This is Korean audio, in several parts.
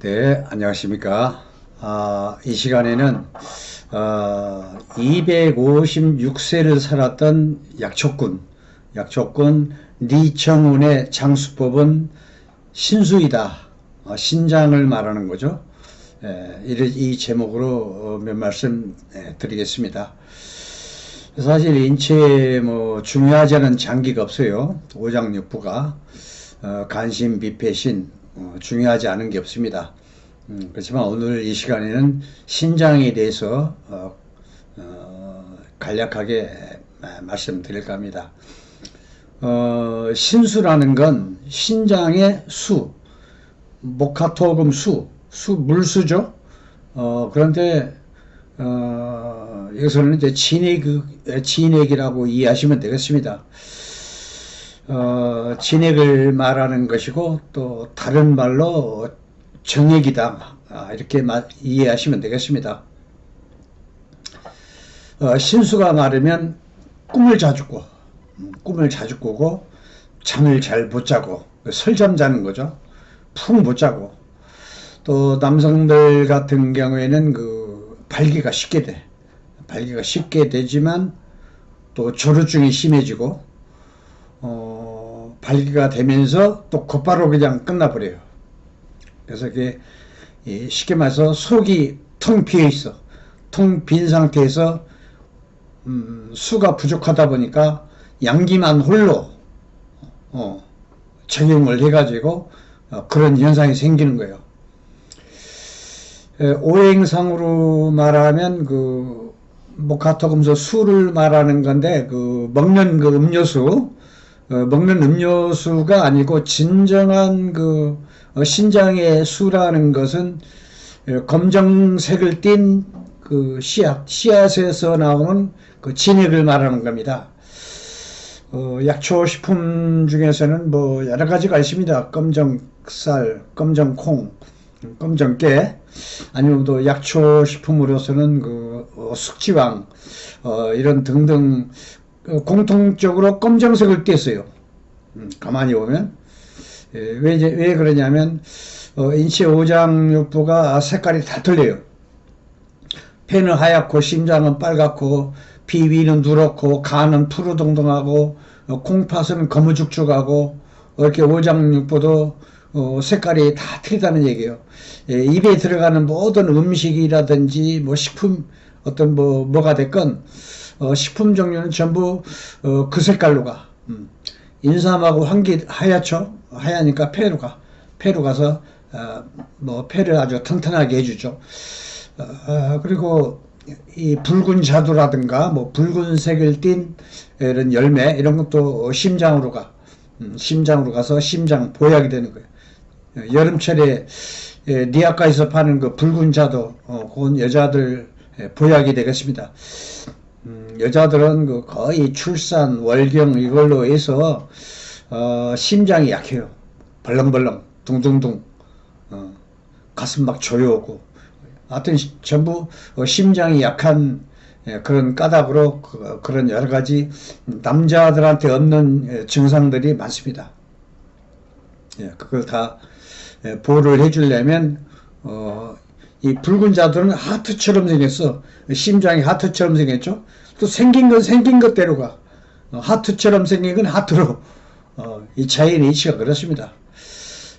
네, 안녕하십니까. 아, 이 시간에는 어, 256세를 살았던 약초꾼, 약초꾼 리청운의 장수법은 신수이다. 어, 신장을 말하는 거죠. 예, 이, 이 제목으로 어, 몇 말씀 예, 드리겠습니다. 사실 인체에 뭐 중요하지 않은 장기가 없어요. 오장육부가 어, 간신, 비폐신 어, 중요하지 않은 게 없습니다. 음, 그렇지만 오늘 이 시간에는 신장에 대해서 어, 어, 간략하게 마- 말씀드릴까 합니다. 어, 신수라는 건 신장의 수, 모카토금 수, 수 물수죠. 어, 그런데 어, 여기서는 이제 진액, 진액이라고 이해하시면 되겠습니다. 어, 진액을 말하는 것이고 또 다른 말로 정액이다 아, 이렇게 마- 이해하시면 되겠습니다. 어, 신수가 말하면 꿈을 자주 꿔 음, 꿈을 자주 꾸고 잠을 잘 못 자고 설잠 자는 거죠. 푹 못 자고 또 남성들 같은 경우에는 그 발기가 쉽게 돼 발기가 쉽게 되지만 또 조루증이 심해지고 어, 발기가 되면서 또 곧바로 그냥 끝나버려요. 그래서 그게 이 쉽게 말해서 속이 텅 비어 있어. 텅 빈 상태에서 음, 수가 부족하다 보니까 양기만 홀로 어, 적용을 해가지고 어, 그런 현상이 생기는 거예요. 에, 오행상으로 말하면 그 모카토금소 수를 말하는 건데 그 먹는 그 음료수 어, 먹는 음료수가 아니고 진정한 그 어, 신장의 수라는 것은 어, 검정색을 띤 그 씨앗 씨앗에서 나오는 그 진액을 말하는 겁니다. 어, 약초 식품 중에서는 뭐 여러 가지가 있습니다. 검정쌀, 검정콩, 검정깨, 아니면 또 약초 식품으로서는 그 어, 숙지왕 어, 이런 등등 어, 공통적으로 검정색을 띄었어요. 음, 가만히 보면 예, 왜, 이제- 왜 그러냐면 어, 인체 오장육부가 색깔이 다 틀려요. 폐는 하얗고 심장은 빨갛고 비위는 누렇고 간은 푸르동동하고 어, 콩팥은 어, 이렇게 오장육부도 어, 색깔이 다 틀리다는 얘기예요. 예, 입에 들어가는 모든 음식이라든지 뭐 식품 어떤 뭐 뭐가 됐건 어, 식품 종류는 전부 어, 그 색깔로 가. 음. 인삼하고 황기 하얗죠. 하얘니까 폐로 가. 폐로 가서 어, 뭐 폐를 아주 튼튼하게 해주죠. 어, 어, 그리고 이 붉은 자두라든가 뭐 붉은색을 띤 이런 열매 이런 것도 심장으로 가. 음, 심장으로 가서 심장 보약이 되는 거예요. 어, 여름철에 예, 니아카에서 파는 그 붉은 자두, 어, 그건 여자들 예, 보약이 되겠습니다. 음, 여자들은 그 거의 출산, 월경 이걸로 해서 어, 심장이 약해요. 벌렁벌렁, 둥둥둥, 어, 가슴 막 조여오고. 하여튼 시- 전부 어, 심장이 약한 예, 그런 까닭으로 그, 그런 여러 가지 남자들한테 없는 예, 증상들이 많습니다. 예, 그걸 다 예, 보호를 해주려면 어, 이 붉은 자들은 하트처럼 생겼어. 심장이 하트처럼 생겼죠. 또 생긴 건 생긴 것대로 가. 어, 하트처럼 생긴 건 하트로. 어, 이 자연의 이치가 그렇습니다.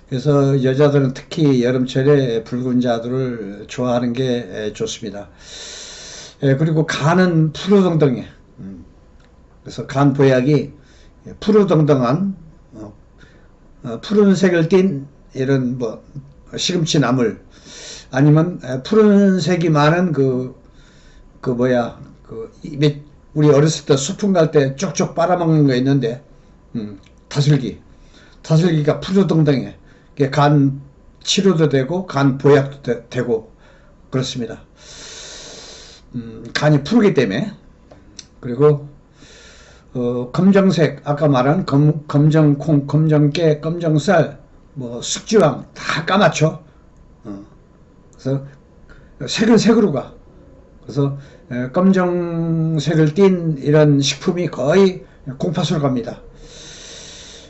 그래서 여자들은 특히 여름철에 붉은 자두를 좋아하는 게 에, 좋습니다. 예, 그리고 간은 푸르덩덩해. 음. 그래서 간 보약이 푸르덩덩한 어, 어, 푸른색을 띤 이런 뭐 시금치 나물 아니면 에, 푸른색이 많은 그, 그 뭐야 그 입에 우리 어렸을 때 소풍 갈 때 쪽쪽 빨아먹는 거 있는데 음, 다슬기 다슬기가 그게 간 치료도 되고 간 보약도 되, 고 그렇습니다. 음, 간이 푸르기 때문에 그리고 어, 검정색 아까 말한 검, 검정콩, 검정깨, 검정쌀, 뭐 숙지왕 다 까맣죠. 어. 그래서 색은 색으로 가. 그래서 에, 검정색을 띤 이런 식품이 거의 공파수로 갑니다.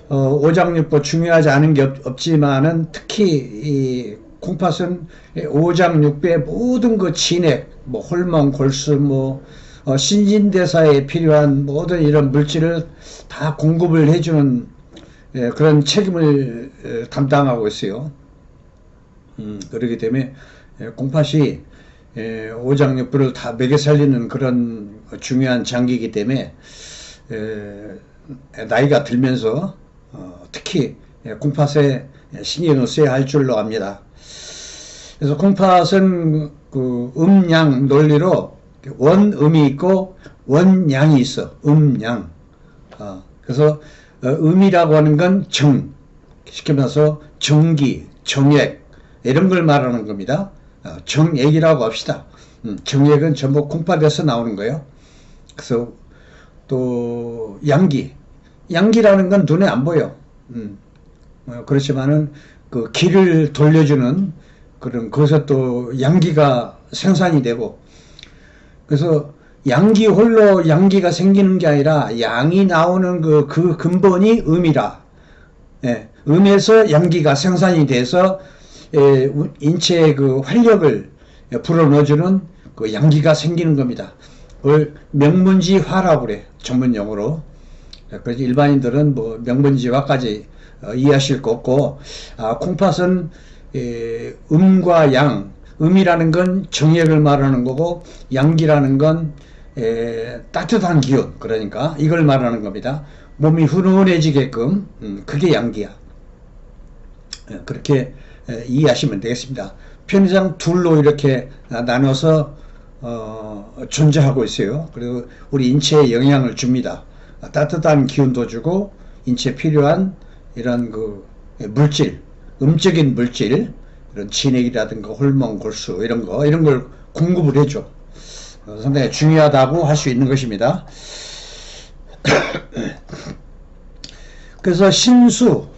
어, 오장육부 중요하지 않은 게 없, 없지만은 특히 이 콩팥은 오장육부의 모든 그 진액, 뭐 홀몬, 골수, 뭐 어, 신진대사에 필요한 모든 이런 물질을 다 공급을 해주는 예, 그런 책임을 에, 담당하고 있어요. 음, 그렇기 때문에 예, 콩팥이 예, 오장육부를 다 먹여 살리는 그런 중요한 장기이기 때문에 에, 나이가 들면서 어, 특히 예, 콩팥에 신경을 써야 할 줄로 압니다. 그래서 콩팥은 그 음양 논리로 원음이 있고 원양이 있어. 음양. 어, 그래서 어, 음이라고 하는 건 정, 쉽게 말해서 정기, 정액 이런 걸 말하는 겁니다. 어, 정액이라고 합시다. 음, 정액은 전부 콩팥에서 나오는 거예요. 그래서 또 양기, 양기라는 건 눈에 안 보여. 음, 어, 그렇지만은 그 기를 돌려주는 그런 거기서 또 양기가 생산이 되고 그래서 양기 홀로 양기가 생기는 게 아니라 양이 나오는 그, 그 근본이 음이라. 예, 음에서 양기가 생산이 돼서 인체의 그 활력을 불어넣어주는 그 양기가 생기는 겁니다. 그걸 명문지화라고 그래 전문 용어로. 예, 그래서 일반인들은 뭐 명문지화까지 어, 이해하실 거 없고 아, 콩팥은 예, 음과 양, 음이라는 건 정액을 말하는 거고 양기라는 건 에, 따뜻한 기운 그러니까 이걸 말하는 겁니다. 몸이 훈훈해지게끔 음, 그게 양기야. 예, 그렇게 에, 이해하시면 되겠습니다. 편의상 둘로 이렇게 나- 나눠서 어, 존재하고 있어요. 그리고 우리 인체에 영향을 줍니다. 아, 따뜻한 기운도 주고 인체에 필요한 이런 그 물질, 음적인 물질, 이런 진액이라든가 홀몬, 골수 이런 거 이런 걸 공급을 해줘. 어, 상당히 중요하다고 할 수 있는 것입니다. 그래서 신수,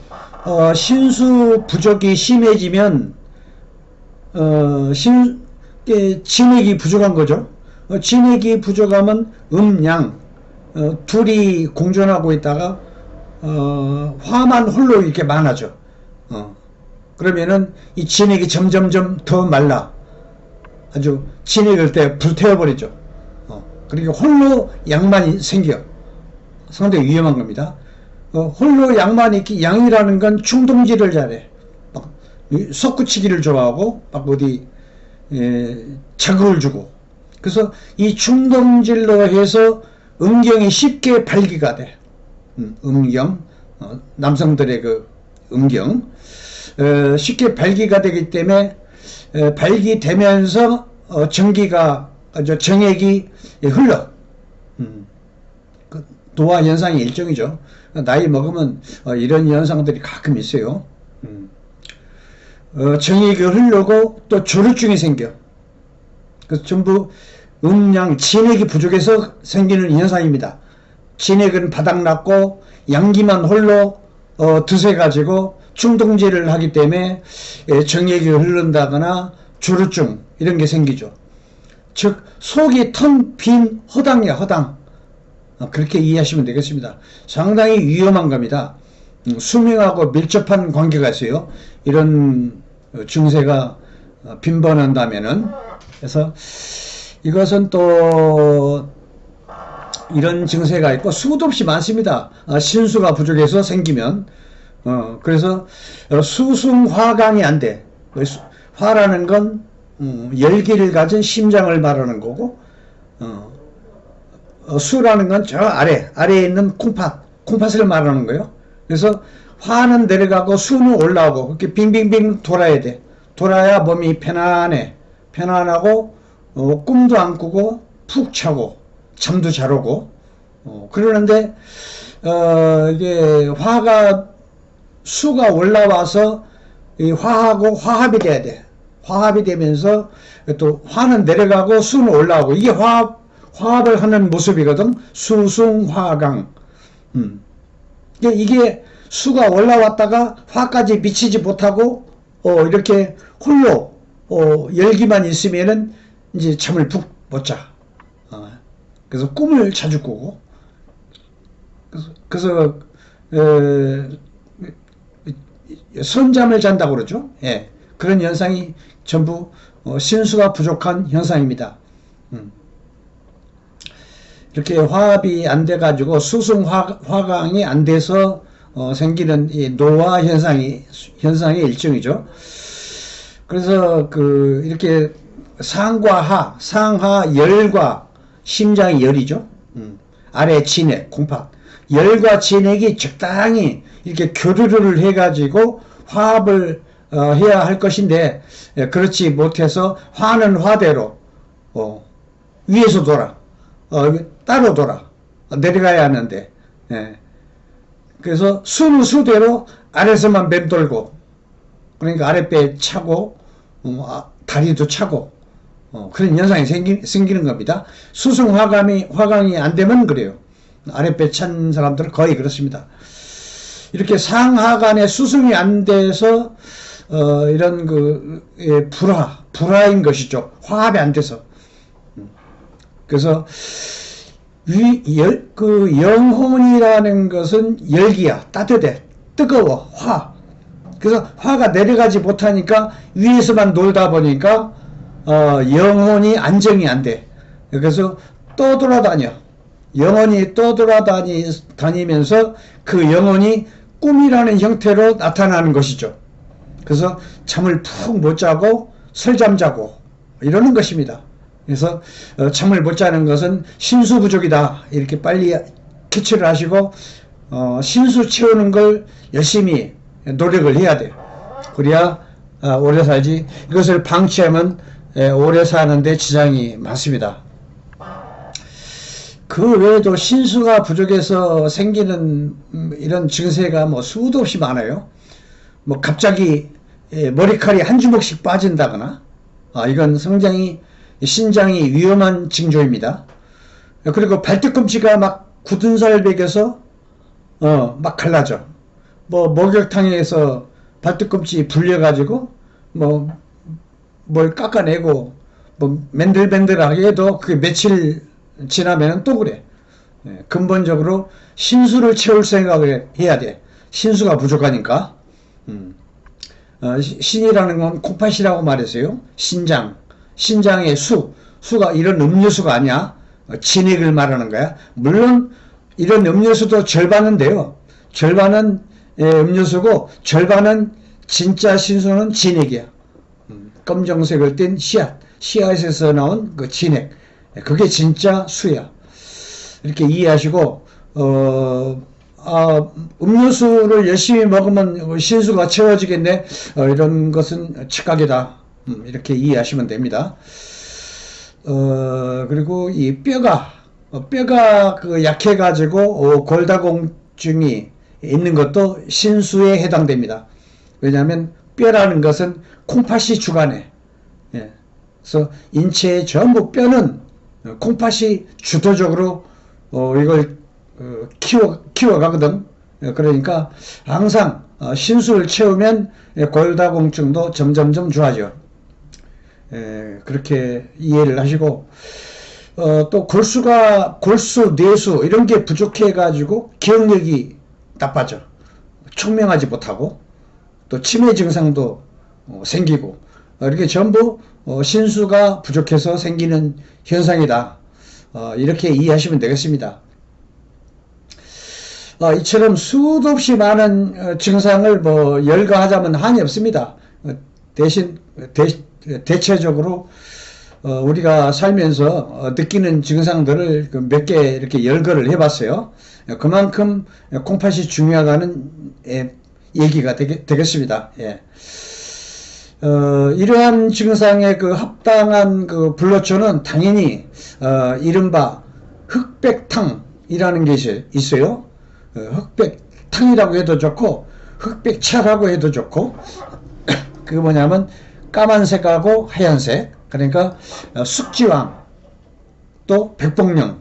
어, 신수 부족이 심해지면 어, 신, 예, 진액이 부족한 거죠. 어, 진액이 부족하면 음양 어, 둘이 공존하고 있다가 어, 화만 홀로 이렇게 많아져. 어. 그러면은 이 진액이 점점점 더 말라. 아주 진액을 때 불태워버리죠. 어. 그리고 홀로 양만이 생겨. 상당히 위험한 겁니다. 어, 홀로 양만 있기, 양이라는 건 충동질을 잘해. 막, 이 섞구치기를 좋아하고, 막 어디, 에, 자극을 주고. 그래서 이 충동질로 해서 음경이 쉽게 발기가 돼. 음, 음경, 어, 남성들의 그 음경. 어, 쉽게 발기가 되기 때문에 에, 발기되면서 어, 전기가 아, 저 정액이 흘러 음, 그 노화 현상의 일종이죠. 나이 먹으면 어, 이런 현상들이 가끔 있어요. 음. 어, 정액이 흐르고 또 조류증이 생겨. 그 전부 음양 진액이 부족해서 생기는 현상입니다. 진액은 바닥났고 양기만 홀로 어, 드세 가지고 충동질을 하기 때문에 예, 정액이 흐른다거나 조류증 이런 게 생기죠. 즉 속이 텅 빈 허당이야 허당. 어, 그렇게 이해하시면 되겠습니다. 상당히 위험한 겁니다. 음, 수명하고 밀접한 관계가 있어요. 이런 어, 증세가 어, 빈번한다면은 그래서 이것은 또 이런 증세가 있고 수도 없이 많습니다. 아, 신수가 부족해서 생기면 어 그래서 어, 수승화강이 안 돼. 화라는 건 음, 열기를 가진 심장을 말하는 거고 어, 어, 수라는 건 저 아래 아래에 있는 콩팥 콩팥을 말하는 거예요. 그래서 화는 내려가고 수는 올라오고 그렇게 빙빙빙 돌아야 돼. 돌아야 몸이 편안해. 편안하고 어, 꿈도 안 꾸고 푹 자고 잠도 잘 오고 어, 그러는데 어, 이게 화가 수가 올라와서 이 화하고 화합이 돼야 돼. 화합이 되면서 또 화는 내려가고 수는 올라오고 이게 화합 화합을 하는 모습이거든. 수승화강. 음. 이게- 수가 올라왔다가 화까지 미치지 못하고 어, 이렇게 홀로 어, 열기만 있으면은 이제 잠을 푹 못 자. 어, 그래서 꿈을 자주 꾸고 그래서, 그래서 어, 선잠을 잔다고 그러죠. 예. 그런 현상이 전부 어, 신수가 부족한 현상입니다. 음. 이렇게 화합이 안 돼가지고 수승 화, 화강이 안 돼서 어, 생기는 이 노화 현상이 현상의 일종이죠. 그래서 그 이렇게 상과 하, 상하 열과 심장이 열이죠. 음. 아래 진액, 공팍. 열과 진액이 적당히 이렇게 교류를 해가지고 화합을 어, 해야 할 것인데 예, 그렇지 못해서 화는 화대로 어, 위에서 돌아 어, 따로 돌아 어, 내려가야 하는데 예. 그래서 수는 수대로 아래서만 맴돌고 그러니까 아랫배에 차고 어, 아, 다리도 차고 어, 그런 현상이 생기, 생기는 겁니다. 수승 화감이 화강이 안 되면 그래요. 아랫배 찬 사람들은 거의 그렇습니다. 이렇게 상하간에 수승이 안 돼서 어, 이런 그 예, 불화 불화인 것이죠. 화합이 안 돼서. 음. 그래서 위, 열, 그 영혼이라는 것은 열기야 따뜻해 뜨거워 화. 그래서 화가 내려가지 못하니까 위에서만 놀다 보니까 어, 영혼이 안정이 안 돼. 그래서 떠돌아다녀. 영혼이 떠돌아다니 다니면서 그 영혼이 꿈이라는 형태로 나타나는 것이죠. 그래서 잠을 푹 못 자고 설잠 자고 이러는 것입니다. 그래서 어, 잠을 못 자는 것은 신수 부족이다. 이렇게 빨리 캐치를 하시고 어, 신수 채우는 걸 열심히 노력을 해야 돼요. 그래야 어, 오래 살지. 이것을 방치하면 에, 오래 사는데 지장이 많습니다. 그 외에도 신수가 부족해서 생기는 음, 이런 증세가 뭐 수도 없이 많아요. 뭐 갑자기 예, 머리칼이 한 주먹씩 빠진다거나, 아, 이건 성장이 신장이 위험한 징조입니다. 그리고 발뒤꿈치가 막 굳은 살 베겨서 어, 막 갈라져. 뭐 목욕탕에서 발뒤꿈치 불려가지고 뭐 뭘 깎아내고 뭐 맨들맨들하게 해도 그게 며칠 지나면 또 그래. 예, 근본적으로 신수를 채울 생각을 해야 돼. 신수가 부족하니까. 음. 어, 시- 신이라는 건 콩팥이라고 말했어요. 신장. 신장의 수. 수가 이런 음료수가 아니야. 어, 진액을 말하는 거야. 물론 이런 음료수도 절반은 돼요. 절반은 예, 음료수고 절반은 진짜 신수는 진액이야. 음, 검정색을 띤 씨앗. 씨앗에서 나온 그 진액. 그게 진짜 수야. 이렇게 이해하시고 어, 아, 음료수를 열심히 먹으면 신수가 채워지겠네. 어, 이런 것은 착각이다. 음, 이렇게 이해하시면 됩니다. 어, 그리고 이 뼈가 어, 뼈가 그 약해가지고 어, 골다공증이 있는 것도 신수에 해당됩니다. 왜냐하면 뼈라는 것은 콩팥이 주관해. 예. 그래서 인체의 전부 뼈는 콩팥이 주도적으로 어, 이걸 어, 키워 키워가거든. 예, 그러니까 항상 어, 신수를 채우면 예, 골다공증도 점점점 좋아져. 예, 그렇게 이해를 하시고 어, 또 골수가 골수, 뇌수 이런 게 부족해 가지고 기억력이 나빠져. 총명하지 못하고 또 치매 증상도 어, 생기고 어, 이렇게 전부 어, 신수가 부족해서 생기는 현상이다. 어, 이렇게 이해하시면 되겠습니다. 어, 이처럼 수도 없이 많은 어, 증상을 뭐 열거하자면 한이 없습니다. 어, 대신 대, 대체적으로 어, 우리가 살면서 어, 느끼는 증상들을 그몇개 이렇게 열거를 해봤어요. 어, 그만큼 콩팥이 중요하다는 예, 얘기가 되겠, 되겠 습니다. 예. 어, 이러한 증상의 그 합당한 그 불로초는 당연히 어, 이른바 흑백탕이라는 게 있어요. 어, 흑백탕이라고 해도 좋고 흑백차라고 해도 좋고 그게 뭐냐면 까만색하고 하얀색 그러니까 어, 숙지왕 또 백봉령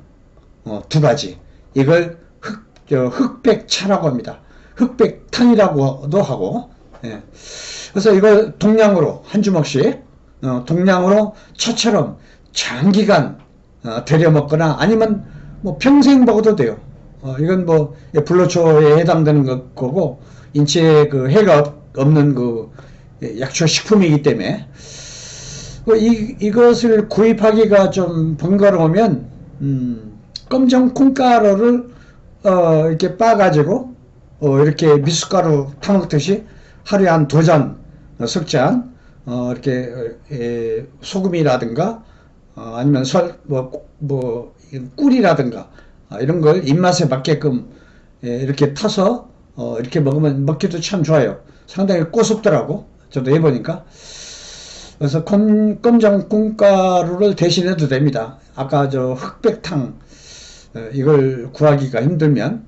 어, 두 가지 이걸 흑, 저, 흑백차라고 합니다. 흑백탕이라고도 하고 예. 그래서 이걸 동량으로 한 주먹씩 어, 동량으로 차처럼 장기간 어, 데려 먹거나 아니면 뭐 평생 먹어도 돼요. 어, 이건 뭐 불로초에 해당되는 거- 거고 인체에 그 해가 없, 없는 그 약초 식품이기 때문에 그 이, 이것을 구입하기가 좀 번거로우면 음, 검정 콩가루를 어, 이렇게 빻아가지고 어, 이렇게 미숫가루 타먹듯이 하루에 한 두 잔, 어, 석잔 어, 이렇게 에, 소금이라든가 어, 아니면 설, 뭐, 뭐 꿀이라든가 아, 이런 걸 입맛에 맞게끔 예, 이렇게 타서 어, 이렇게 먹으면 먹기도 참 좋아요. 상당히 꼬숩더라고. 저도 해보니까. 그래서 검, 검정 콩가루를 대신해도 됩니다. 아까 저 흑백탕 어, 이걸 구하기가 힘들면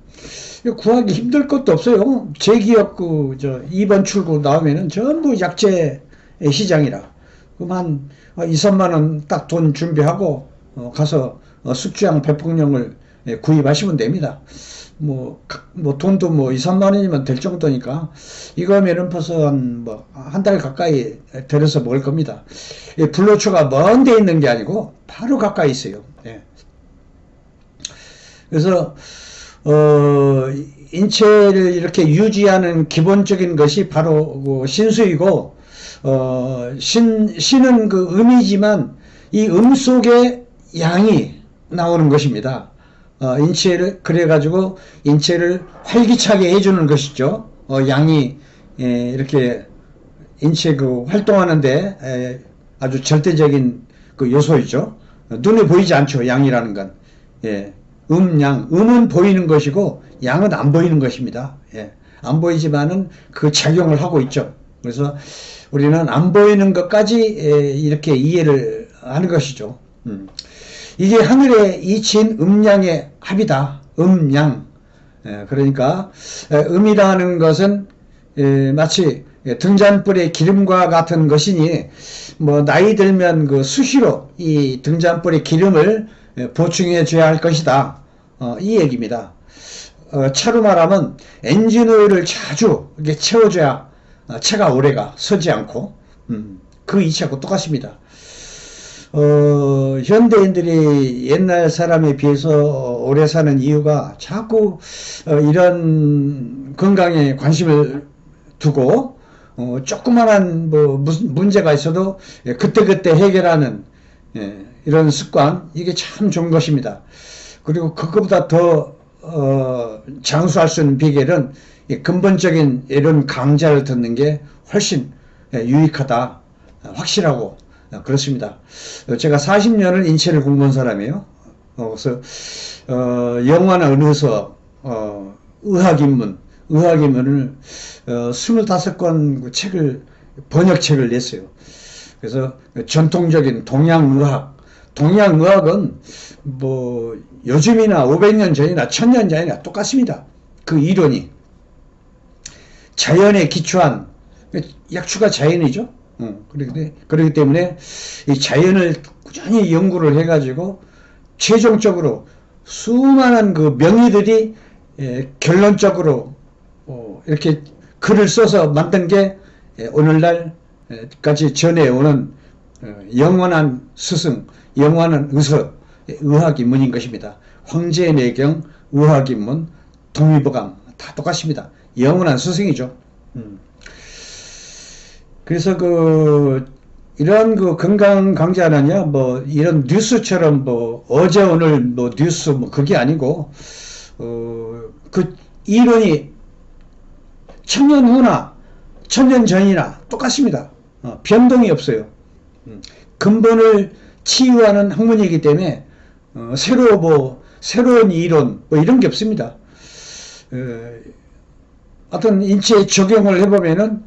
구하기 힘들 것도 없어요. 제 기업 그저 2번 출구 나오면은 전부 약재 시장이라. 그럼 한 2, 3만 원 딱 돈 준비하고 어, 가서 어, 숙주양 배풍용을 예, 구입하시면 됩니다. 뭐, 가- 뭐 돈도 뭐 2, 3만 원이면 될 정도니까 이거 면은 벌써 한 뭐 한 달 가까이 들여서 먹을 겁니다. 이 불로초가 먼데 있는 게 아니고 바로 가까이 있어요. 예. 그래서 어, 인체를 이렇게 유지하는 기본적인 것이 바로 그 신수이고 어, 신 신은 그 음이지만 이 음 속에 양이 나오는 것입니다. 어, 인체를 그래가지고 인체를 활기차게 해주는 것이죠. 어, 양이 예, 이렇게 인체 그 활동하는데 에, 아주 절대적인 그 요소이죠. 어, 눈에 보이지 않죠. 양이라는 건. 예. 음, 양. 음은 보이는 것이고 양은 안 보이는 것입니다. 예. 안 보이지만은 그 작용을 하고 있죠. 그래서 우리는 안 보이는 것까지 에, 이렇게 이해를 하는 것이죠. 음. 이게 하늘에 이친 음양의 합이다. 음양. 예, 그러니까 에, 음이라는 것은 에, 마치 등잔불의 기름과 같은 것이니 뭐 나이 들면 그 수시로 이 등잔불의 기름을 에, 보충해 줘야 할 것이다. 어, 이 얘기입니다. 어, 차로 말하면 엔진 오일을 자주 이렇게 채워줘야 어, 차가 오래가 서지 않고 음, 그 이치하고 똑같습니다. 어, 현대인들이 옛날 사람에 비해서 오래 사는 이유가 자꾸 어, 이런 건강에 관심을 두고 어, 조그만한 뭐 무슨 문제가 있어도 예, 그때그때 해결하는 예, 이런 습관 이게 참 좋은 것입니다. 그리고 그것보다 더 어, 장수할 수 있는 비결은 이 근본적인 이런 강좌를 듣는 게 훨씬 예, 유익하다, 확실하고 어, 그렇습니다. 어, 제가 40년을 인체를 공부한 사람이에요. 어, 그래서 어, 영화나 은어서 어, 의학인문, 의학인문을 어, 25권 그 책을 번역책을 냈어요. 그래서 전통적인 동양의학, 동양의학은 뭐 요즘이나 500년 전이나 1000년 전이나 똑같습니다. 그 이론이 자연에 기초한 약초가 자연이죠. 어, 그렇기, 그렇기 때문에 이 자연을 꾸준히 연구를 해가지고 최종적으로 수많은 그 명의들이 예, 결론적으로 어, 이렇게 글을 써서 만든 게 예, 오늘날까지 전해오는 어, 영원한 스승, 영원한 의서, 예, 의학인문인 것입니다. 황제내경, 의학인문, 동의보감 다 똑같습니다. 영원한 스승이죠. 음. 그래서 그 이런 그 건강 강좌는요, 뭐 이런 뉴스처럼 뭐 어제 오늘 뭐 뉴스 뭐 그게 아니고 어 그 이론이 천년 후나 천년 전이나 똑같습니다. 어, 변동이 없어요. 음, 근본을 치유하는 학문이기 때문에 어, 새로 뭐 새로운 이론 뭐 이런 게 없습니다. 어, 어떤 인체에 적용을 해보면은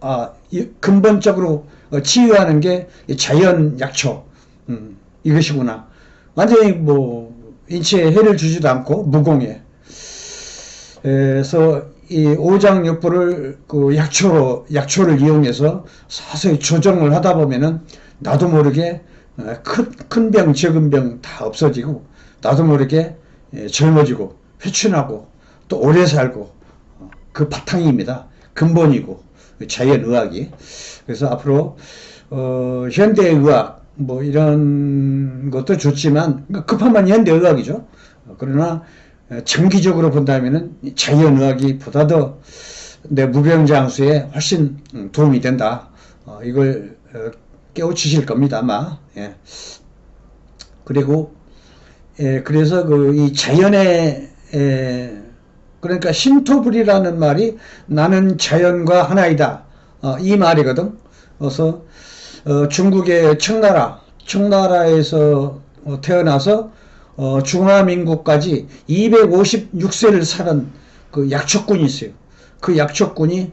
아, 이 근본적으로 어, 치유하는 게 자연 약초 음, 이것이구나. 완전히 뭐 인체에 해를 주지도 않고 무공해. 그래서 이 오장육부를 그 약초로 약초를 이용해서 서서히 조정을 하다 보면은 나도 모르게 큰큰 병, 적은 병 다 없어지고 나도 모르게 예, 젊어지고 회춘하고 또 오래 살고 어, 그 바탕입니다. 근본이고 자연의학이 그래서 앞으로 어, 현대의학 뭐 이런 것도 좋지만 그러니까 급하면 현대의학이죠. 어, 그러나 어, 장기적으로 본다면은 이 자연의학이 보다 더 내 무병장수에 훨씬 음, 도움이 된다. 어, 이걸 어, 깨우치실 겁니다 아마. 예. 그리고 예, 그래서 그 이 자연의 에, 그러니까 신토불이라는 말이 나는 자연과 하나이다. 어, 이 말이거든. 그래서 어, 중국의 청나라, 청나라에서 어, 태어나서 어, 중화민국까지 256세를 살은 그 약초꾼이 있어요. 그 약초꾼이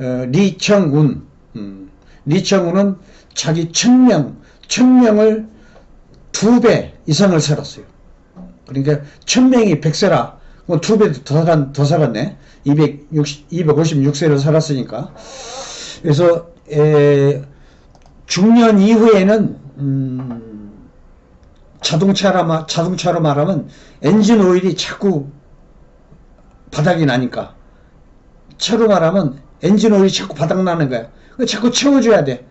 어, 리청운. 음, 리청운은 자기 천명, 천명을 두 배 이상을 살았어요. 그러니까 천명이 백세라 뭐두배더 살았, 더 살았네. 260, 256세를 살았으니까. 그래서 에, 중년 이후에는 음, 자동차라 마- 자동차로 말하면 엔진 오일이 자꾸 바닥이 나니까 차로 말하면 엔진 오일이 자꾸 바닥 나는 거야. 그 자꾸 채워줘야 돼.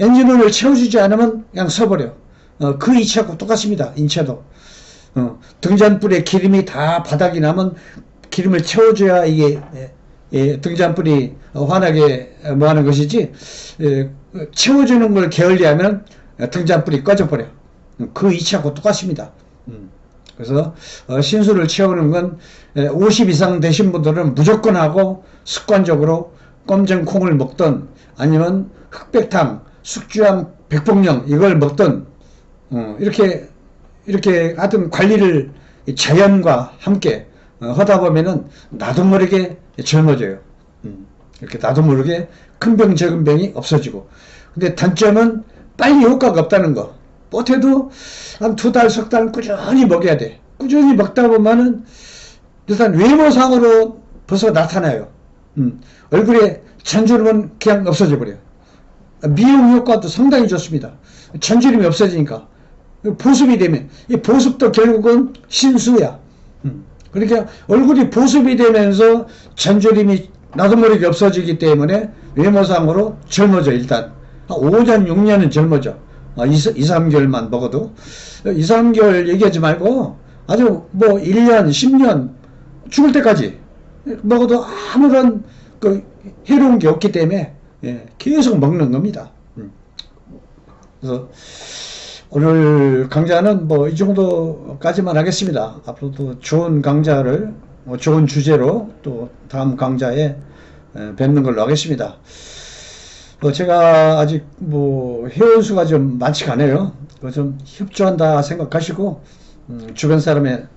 엔진 오일을 채워주지 않으면 그냥 서버려. 어, 그 이차하고 똑같습니다. 인차도. 어, 등잔불에 기름이 다 바닥이 나면 기름을 채워줘야 이게 예, 예, 등잔불이 어, 환하게 어, 뭐 하는 것이지 예, 채워주는 걸 게을리하면 어, 등잔불이 꺼져버려. 음, 그 이치하고 똑같습니다. 음, 그래서 어, 신수를 채우는 건 예, 50 이상 되신 분들은 무조건 하고 습관적으로 껌전 콩을 먹던 아니면 흑백탕, 숙주암, 백봉령 이걸 먹던 어, 이렇게 이렇게 하여튼 관리를 이 자연과 함께 어, 하다 보면은 나도 모르게 젊어져요. 음, 이렇게 나도 모르게 큰병 적은 병이 없어지고. 근데 단점은 빨리 효과가 없다는 거. 못해도 한 두 달, 석 달 꾸준히 먹여야 돼. 꾸준히 먹다 보면은 일단 외모상으로 벌써 나타나요. 음, 얼굴에 잔주름은 그냥 없어져 버려요. 미용 효과도 상당히 좋습니다. 잔주름이 없어지니까. 보습이 되면, 이 보습도 결국은 신수야. 음. 그러니까 얼굴이 보습이 되면서 잔주름이 나도 모르게 없어지기 때문에 외모상으로 젊어져, 일단. 한 5년, 6년은 젊어져. 아, 2, 3개월만 먹어도. 2, 3개월 얘기하지 말고 아주 뭐 1년, 10년 죽을 때까지 먹어도 아무런 그 해로운 게 없기 때문에 예, 계속 먹는 겁니다. 음. 그래서 오늘 강좌는 뭐 이 정도까지만 하겠습니다. 앞으로도 좋은 강좌를 뭐 좋은 주제로 또 다음 강좌에 에, 뵙는 걸로 하겠습니다. 어, 제가 아직 뭐 회원 수가 좀 많지가 않아요. 좀 협조한다 생각하시고 음, 주변 사람의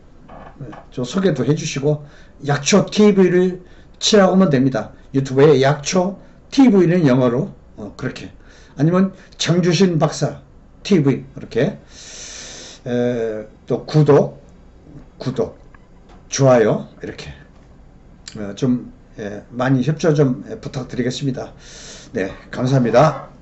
저 소개도 해주시고 약초 TV를 치라고 하면 됩니다. 유튜브에 약초 TV는 영어로 어, 그렇게 아니면 장주신 박사 TV 이렇게 에, 또 구독 구독 좋아요 이렇게 어, 좀 예, 많이 협조 좀 예, 부탁드리겠습니다. 네 감사합니다.